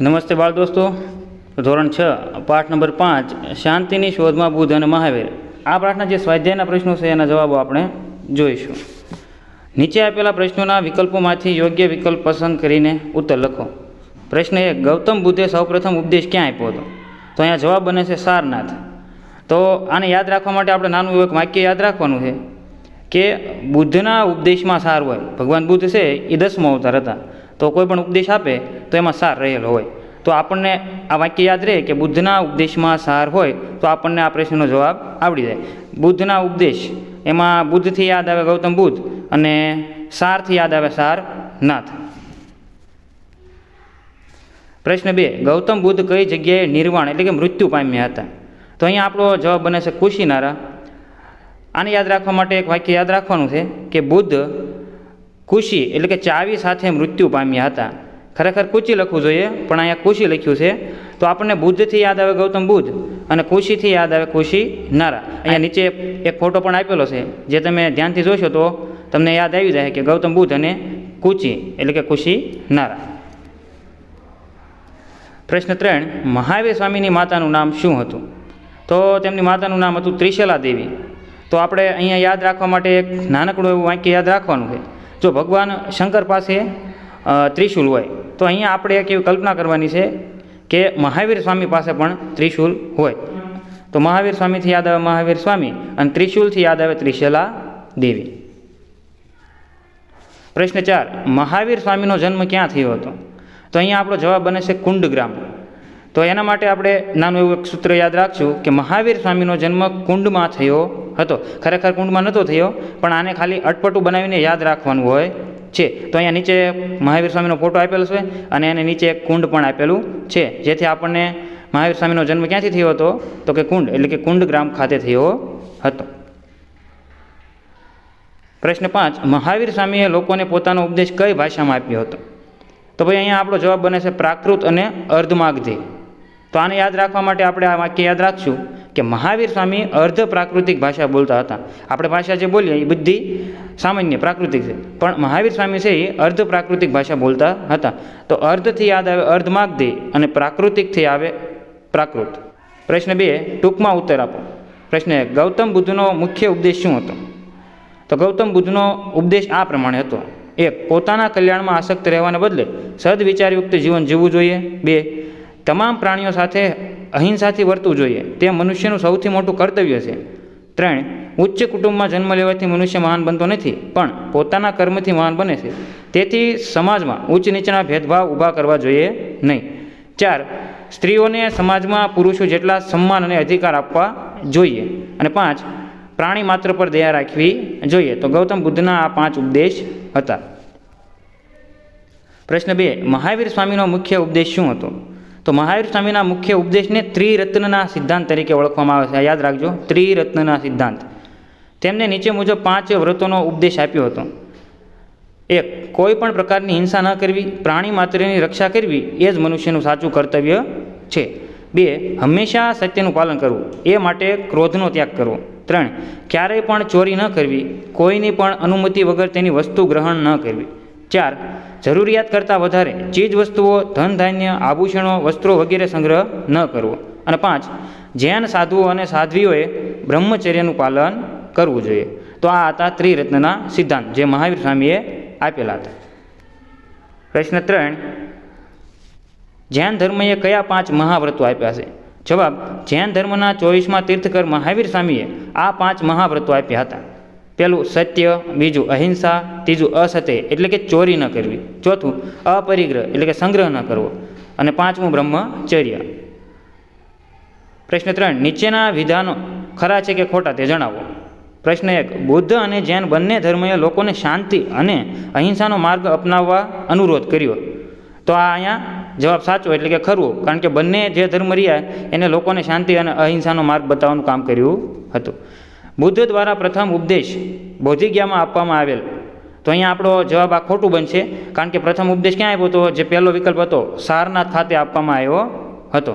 નમસ્તે બાળ દોસ્તો. ધોરણ છ, પાઠ નંબર પાંચ, શાંતિની શોધમાં બુદ્ધ અને મહાવીર. આ પાઠના જે સ્વાધ્યાયના પ્રશ્નો છે એના જવાબો આપણે જોઈશું. નીચે આપેલા પ્રશ્નોના વિકલ્પોમાંથી યોગ્ય વિકલ્પ પસંદ કરીને ઉત્તર લખો. પ્રશ્ન એક, ગૌતમ બુદ્ધે સૌપ્રથમ ઉપદેશ ક્યાં આપ્યો હતો? તો અહીંયા જવાબ બને છે સારનાથ. તો આને યાદ રાખવા માટે આપણે નાનું એવું એક વાક્ય યાદ રાખવાનું છે કે બુદ્ધના ઉપદેશમાં સાર હોય. ભગવાન બુદ્ધ છે, એ દસમો અવતાર હતા. તો કોઈ પણ ઉપદેશ આપે તો એમાં સાર રહેલો હોય. તો આપણને આ વાક્ય યાદ રહે કે બુદ્ધના ઉપદેશમાં સાર હોય તો આપણને આ પ્રશ્નનો જવાબ આવડી જાય. બુદ્ધના ઉપદેશ, એમાં બુદ્ધથી યાદ આવે ગૌતમ બુદ્ધ અને સારથી યાદ આવે સારનાથ પ્રશ્ન બે, ગૌતમ બુદ્ધ કઈ જગ્યાએ નિર્વાણ એટલે કે મૃત્યુ પામ્યા હતા? તો અહીંયા આપણો જવાબ બને છે કુશીનારા આને યાદ રાખવા માટે એક વાક્ય યાદ રાખવાનું છે કે બુદ્ધ કુશી, એટલે કે ચાવી સાથે મૃત્યુ પામ્યા હતા. ખરેખર કુચી લખવું જોઈએ, પણ અહીંયા કુશી લખ્યું છે. તો આપણને બુદ્ધથી યાદ આવે ગૌતમ બુદ્ધ, અને કુશીથી યાદ આવે કુશી નારા. અહીંયા નીચે એક ફોટો પણ આપેલો છે, જે તમે ધ્યાનથી જોશો તો તમને યાદ આવી જાય કે ગૌતમ બુદ્ધ અને કુચી, એટલે કે કુશી નારા. પ્રશ્ન ત્રણ, મહાવીર સ્વામીની માતાનું નામ શું હતું? તો તેમની માતાનું નામ હતું ત્રિશલા દેવી. તો આપણે અહીંયા યાદ રાખવા માટે એક નાનકડું એવું વાક્ય યાદ રાખવાનું છે. જો ભગવાન શંકર પાસે ત્રિશુલ હોય, તો અહીંયા આપણે એક એવી કલ્પના કરવાની છે કે મહાવીર સ્વામી પાસે પણ ત્રિશૂલ હોય. તો મહાવીર સ્વામીથી યાદ આવે મહાવીર સ્વામી અને ત્રિશૂલથી યાદ આવે ત્રિશલા દેવી. પ્રશ્ન ચાર, મહાવીર સ્વામીનો જન્મ ક્યાં થયો હતો? તો અહીંયા આપણો જવાબ બને છે કુંડગ્રામ. તો એના માટે આપણે નાનું એવું એક સૂત્ર યાદ રાખશું કે મહાવીર સ્વામીનો જન્મ કુંડમાં થયો હતો. ખરેખર કુંડમાં નહોતો થયો, પણ આને ખાલી અટપટું બનાવીને યાદ રાખવાનું હોય છે. તો અહીંયા નીચે મહાવીર સ્વામીનો ફોટો આપેલો છે અને એને નીચે એક કુંડ પણ આપેલું છે. જેથી આપણને મહાવીર સ્વામીનો જન્મ ક્યાંથી થયો હતો? તો કે કુંડ, એટલે કે કુંડ ગ્રામ ખાતે થયો હતો. પ્રશ્ન પાંચ, મહાવીર સ્વામીએ લોકોને પોતાનો ઉપદેશ કઈ ભાષામાં આપ્યો હતો? તો ભાઈ અહીંયા આપણો જવાબ બને છે પ્રાકૃત અને અર્ધમાગધી. તો આને યાદ રાખવા માટે આપણે આ વાક્ય યાદ રાખશું કે મહાવીર સ્વામી અર્ધ પ્રાકૃતિક ભાષા બોલતા હતા. આપણે ભાષા જે બોલીએ એ બધી સામાન્ય પ્રાકૃતિક છે. પણ મહાવીર સ્વામી છે એ અર્ધ પ્રાકૃતિક ભાષા બોલતા હતા. તો અર્ધથી યાદ આવે અર્ધમાગધી અને પ્રાકૃતિકથી આવે પ્રાકૃત. પ્રશ્ન બે, ટૂંકમાં ઉત્તર આપો. પ્રશ્ન એક, ગૌતમ બુદ્ધનો મુખ્ય ઉપદેશ શું હતો? તો ગૌતમ બુદ્ધનો ઉપદેશ આ પ્રમાણે હતો. એક, પોતાના કલ્યાણમાં આસક્ત રહેવાને બદલે સદવિચારયુક્ત જીવન જીવવું જોઈએ. બે તમામ પ્રાણીઓ સાથે અહિંસાથી વર્તવું જોઈએ. તે મનુષ્યનું સૌથી મોટું કર્તવ્ય છે. ત્રણ, ઉચ્ચ કુટુંબમાં જન્મ લેવાથી મનુષ્ય મહાન બનતો નથી, પણ પોતાના કર્મથી મહાન બને છે. તેથી સમાજમાં ઉચ્ચ નીચના ભેદભાવ ઊભા કરવા જોઈએ નહીં. ચાર, સ્ત્રીઓને સમાજમાં પુરુષો જેટલા સન્માન અને અધિકાર આપવા જોઈએ. અને પાંચ, પ્રાણી માત્ર પર દયા રાખવી જોઈએ. તો ગૌતમ બુદ્ધના આ પાંચ ઉપદેશ હતા. પ્રશ્ન બે, મહાવીર સ્વામીનો મુખ્ય ઉપદેશ શું હતો? તો મહાવીર સ્વામીના મુખ્ય ઉપદેશને ત્રિરત્નના સિદ્ધાંત તરીકે ઓળખવામાં આવે છે. યાદ રાખજો. ત્રિરત્નના સિદ્ધાંત. તેમને નીચે મુજબ પાંચ વ્રતોનો ઉપદેશ આપ્યો હતો. એક, કોઈ પણ પ્રકારની હિંસા ન કરવી, પ્રાણી માત્રની રક્ષા કરવી એ જ મનુષ્યનું સાચું કર્તવ્ય છે. બે, હંમેશા સત્યનું પાલન કરવું, એ માટે ક્રોધનો ત્યાગ કરવો. ત્રણ, ક્યારેય પણ ચોરી ન કરવી, કોઈની પણ અનુમતિ વગર તેની વસ્તુ ગ્રહણ ન કરવી. ચાર, જરૂરિયાત કરતાં વધારે ચીજ વસ્તુઓ, ધન, ધાન્ય, આભૂષણો, વસ્ત્રો વગેરે સંગ્રહ ન કરવો. અને પાંચ જૈન સાધુઓ અને સાધ્વીઓએ બ્રહ્મચર્યનું પાલન કરવું જોઈએ. તો આ હતા ત્રિરત્નના સિદ્ધાંત, જે મહાવીર સ્વામીએ આપેલા હતા. પ્રશ્ન ત્રણ જૈન ધર્મએ કયા પાંચ મહાવ્રતો આપ્યા છે? જવાબ જૈન ધર્મના ચોવીસમાં તીર્થકર મહાવીર સ્વામીએ આ પાંચ મહાવ્રતો આપ્યા હતા. પહેલું સત્ય, બીજું અહિંસા, ત્રીજું અસત્ય, એટલે કે ચોરી ન કરવી. ચોથું, અપરિગ્રહ, એટલે કે સંગ્રહ ન કરવો. અને પાંચમું, બ્રહ્મચર્ય. પ્રશ્ન ત્રણ, નીચેના વિધાનો ખરા છે કે ખોટા તે જણાવો. પ્રશ્ન એક, બુદ્ધ અને જૈન બંને ધર્મએ લોકોને શાંતિ અને અહિંસાનો માર્ગ અપનાવવા અનુરોધ કર્યો. તો આ અહીંયા જવાબ સાચો એટલે કે ખરું, કારણ કે બંને જે ધર્મ રહ્યા, એને લોકોને શાંતિ અને અહિંસાનો માર્ગ બતાવવાનું કામ કર્યું હતું. બુદ્ધ દ્વારા પ્રથમ ઉપદેશ બોધિજ્ઞામાં આપવામાં આવેલ. તો અહીંયા આપણો જવાબ આ ખોટું બનશે, કારણ કે પ્રથમ ઉપદેશ ક્યાં આપ્યો હતો જે પહેલો વિકલ્પ હતો, સારનાથ ખાતે આપવામાં આવ્યો હતો.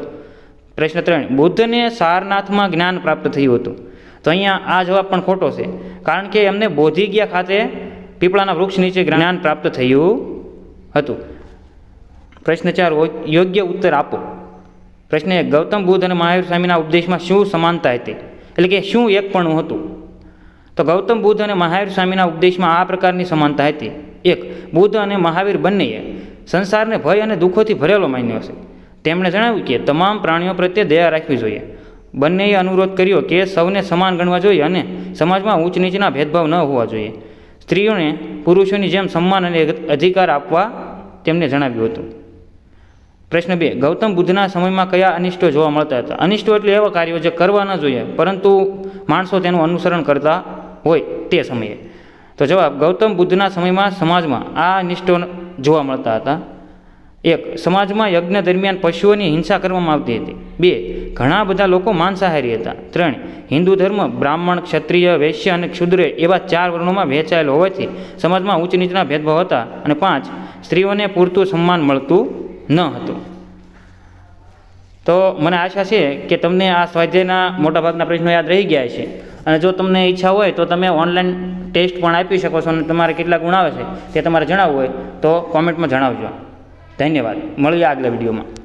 પ્રશ્ન ત્રણ, બુદ્ધને સારનાથમાં જ્ઞાન પ્રાપ્ત થયું હતું. તો અહીંયા આ જવાબ પણ ખોટો છે, કારણ કે એમને બોધિજ્ઞા ખાતે પીપળાના વૃક્ષ નીચે જ્ઞાન પ્રાપ્ત થયું હતું. પ્રશ્ન ચાર યોગ્ય ઉત્તર આપો. પ્રશ્ન ગૌતમ બુદ્ધ અને મહાવીર સ્વામીના ઉપદેશમાં શું સમાનતા હતી? એટલે કે શું એકપણું હતું? તો ગૌતમ બુદ્ધ અને મહાવીર સ્વામીના ઉપદેશમાં આ પ્રકારની સમાનતા હતી. એક, બુદ્ધ અને મહાવીર બંનેએ સંસારને ભય અને દુઃખોથી ભરેલો માન્યો છે. તેમણે જણાવ્યું કે તમામ પ્રાણીઓ પ્રત્યે દયા રાખવી જોઈએ. બંનેએ અનુરોધ કર્યો કે સૌને સમાન ગણવા જોઈએ અને સમાજમાં ઊંચ નીચના ભેદભાવ ન હોવા જોઈએ. સ્ત્રીઓને પુરુષોની જેમ સન્માન અને અધિકાર આપવા તેમને જણાવ્યું હતું. પ્રશ્ન બે, ગૌતમ બુદ્ધના સમયમાં કયા અનિષ્ટો જોવા મળતા હતા? અનિષ્ટો એટલે એવા કાર્યો જે કરવા ન જોઈએ, પરંતુ માણસો તેનું અનુસરણ કરતા હોય તે સમયે. તો જવાબ, ગૌતમ બુદ્ધના સમયમાં સમાજમાં આ અનિષ્ટો જોવા મળતા હતા. એક, સમાજમાં યજ્ઞ દરમિયાન પશુઓની હિંસા કરવામાં આવતી હતી. બે, ઘણા બધા લોકો માંસાહારી હતા. ત્રણ, હિન્દુ ધર્મ, બ્રાહ્મણ, ક્ષત્રિય, વૈશ્ય અને ક્ષુદ્ર એવા ચાર વર્ણોમાં વહેંચાયેલો હોવાથી સમાજમાં ઉચ્ચ નીચના ભેદભાવ હતા. અને પાંચ, સ્ત્રીઓને પૂરતું સન્માન મળતું ન હતું. તો મને આશા છે કે તમને આ સ્વાધ્યાયના મોટાભાગના પ્રશ્નો યાદ રહી ગયા છે. અને જો તમને ઈચ્છા હોય તો તમે ઓનલાઈન ટેસ્ટ પણ આપી શકો છો અને તમારે કેટલા ગુણ આવે છે તે તમારે જણાવવું હોય તો કોમેન્ટમાં જણાવજો. ધન્યવાદ. મળીએ આગલા વિડીયોમાં.